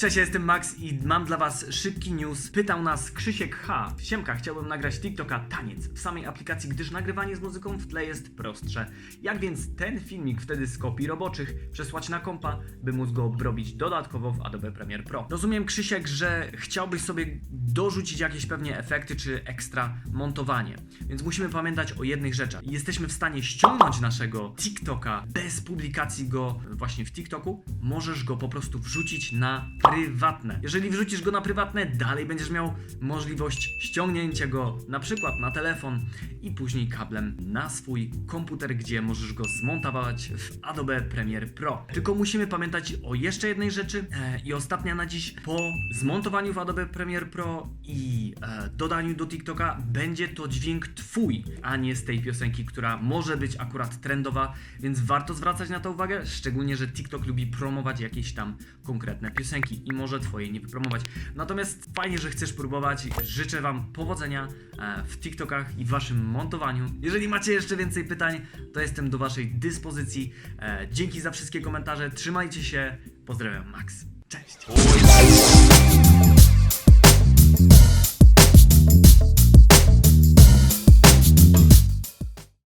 Cześć, ja jestem Max i mam dla was szybki news. Pytał nas Krzysiek H. Siemka, chciałbym nagrać TikToka taniec w samej aplikacji, gdyż nagrywanie z muzyką w tle jest prostsze. Jak więc ten filmik wtedy z kopii roboczych przesłać na kompa, by móc go obrobić dodatkowo w Adobe Premiere Pro? Rozumiem Krzysiek, że chciałbyś sobie dorzucić jakieś pewnie efekty czy ekstra montowanie. Więc musimy pamiętać o jednych rzeczach. Jesteśmy w stanie ściągnąć naszego TikToka bez publikacji go właśnie w TikToku. Możesz go po prostu wrzucić na prywatne. Jeżeli wrzucisz go na prywatne, dalej będziesz miał możliwość ściągnięcia go na przykład na telefon i później kablem na swój komputer, gdzie możesz go zmontować w Adobe Premiere Pro. Tylko musimy pamiętać o jeszcze jednej rzeczy e, i ostatnia na dziś. Po zmontowaniu w Adobe Premiere Pro i e, dodaniu do TikToka będzie to dźwięk twój, a nie z tej piosenki, która może być akurat trendowa, więc warto zwracać na to uwagę, szczególnie, że TikTok lubi promować jakieś tam konkretne piosenki i może twoje nie wypromować. Natomiast fajnie, że chcesz próbować. Życzę wam powodzenia e, w TikTokach i w waszym montowaniu. Jeżeli macie jeszcze więcej pytań, to jestem do waszej dyspozycji. E, Dzięki za wszystkie komentarze. Trzymajcie się. Pozdrawiam Max. Cześć.